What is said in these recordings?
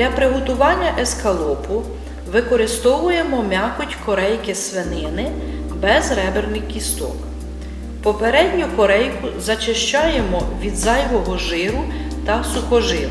Для приготування ескалопу використовуємо м'якоть корейки свинини без реберних кісток. Попередню корейку зачищаємо від зайвого жиру та сухожилок.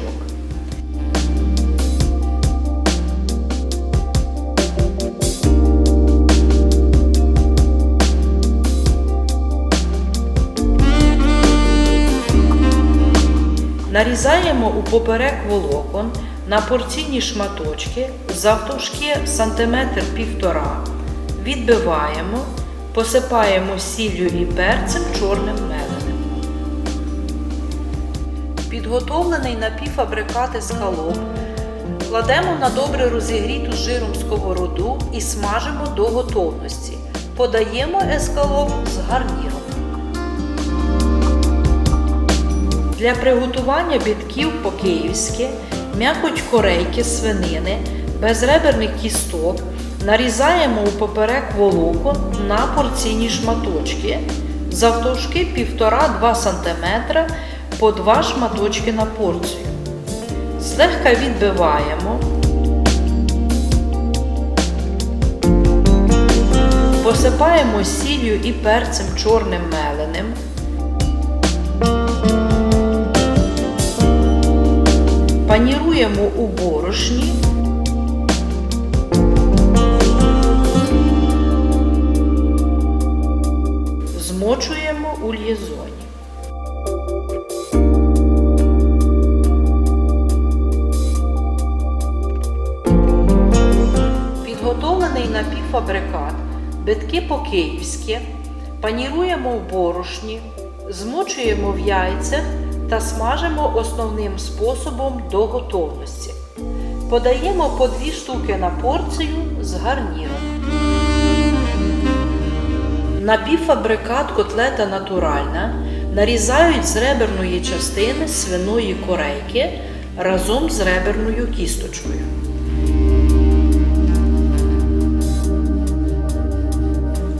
Нарізаємо у поперек волокон на порційні шматочки завтовшки сантиметр півтора, відбиваємо, посипаємо сіллю і перцем чорним меленим. Підготовлений напівфабрикат ескалоп кладемо на добре розігріту жиром сковороду і смажимо до готовності. Подаємо ескалоп з гарніром. Для приготування бітків по-київськи м'якоть корейки свинини без реберних кісток нарізаємо у поперек волокон на порційні шматочки завтовшки 1,5-2 см по 2 шматочки на порцію. Злегка відбиваємо. Посипаємо сіллю і перцем чорним меленим. Паніруємо у борошні. Змочуємо у л'єзоні. Підготовлений напівфабрикат, битки по-київськи, паніруємо в борошні, змочуємо в яйцях та смажимо основним способом до готовності. Подаємо по 2 штуки на порцію з гарніром. Напівфабрикат котлета натуральна нарізають з реберної частини свиної корейки разом з реберною кісточкою.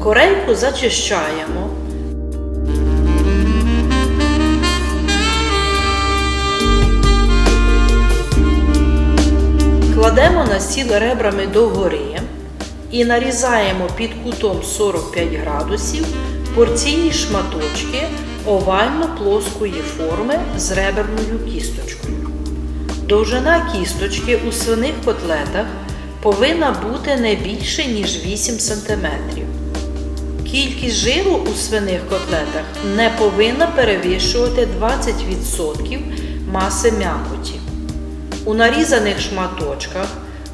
Корейку зачищаємо. Кладемо на стіл ребрами догори і нарізаємо під кутом 45 градусів порційні шматочки овально-плоскої форми з реберною кісточкою. Довжина кісточки у свиних котлетах повинна бути не більше, ніж 8 см. Кількість жиру у свиних котлетах не повинна перевищувати 20% маси м'якоті. У нарізаних шматочках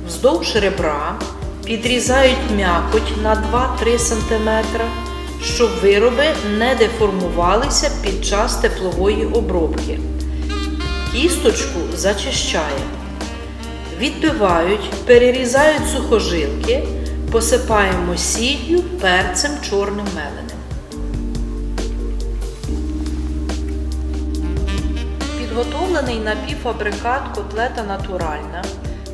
вздовж ребра підрізають м'якоть на 2-3 см, щоб вироби не деформувалися під час теплової обробки. Кісточку зачищаємо. Відбивають, перерізають сухожилки, посипаємо сіллю, перцем чорним меленим. Підготовлений напівфабрикат котлета натуральна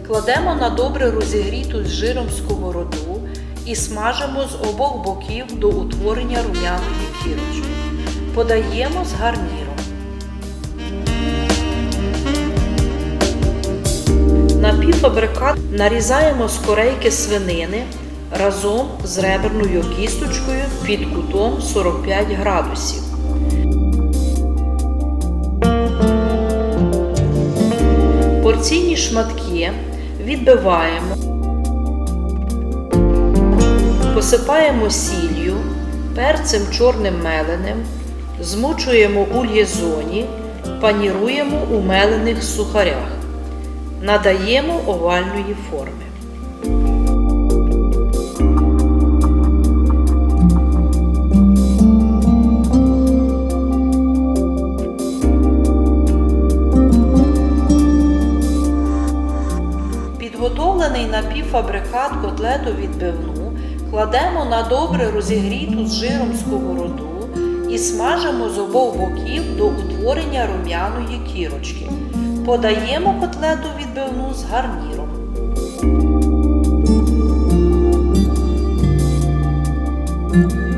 кладемо на добре розігріту з жиром сковороду і смажимо з обох боків до утворення рум'яної кірочки. Подаємо з гарніром. Напівфабрикат нарізаємо з корейки свинини разом з реберною кісточкою під кутом 45 градусів. Порційні шматки відбиваємо, посипаємо сіллю, перцем чорним меленим, змочуємо у л'єзоні, паніруємо у мелених сухарях, надаємо овальної форми. Підготовлений напівфабрикат котлету відбивну кладемо на добре розігріту з жиром сковороду і смажимо з обох боків до утворення рум'яної кірочки. Подаємо котлету відбивну з гарніром. Музика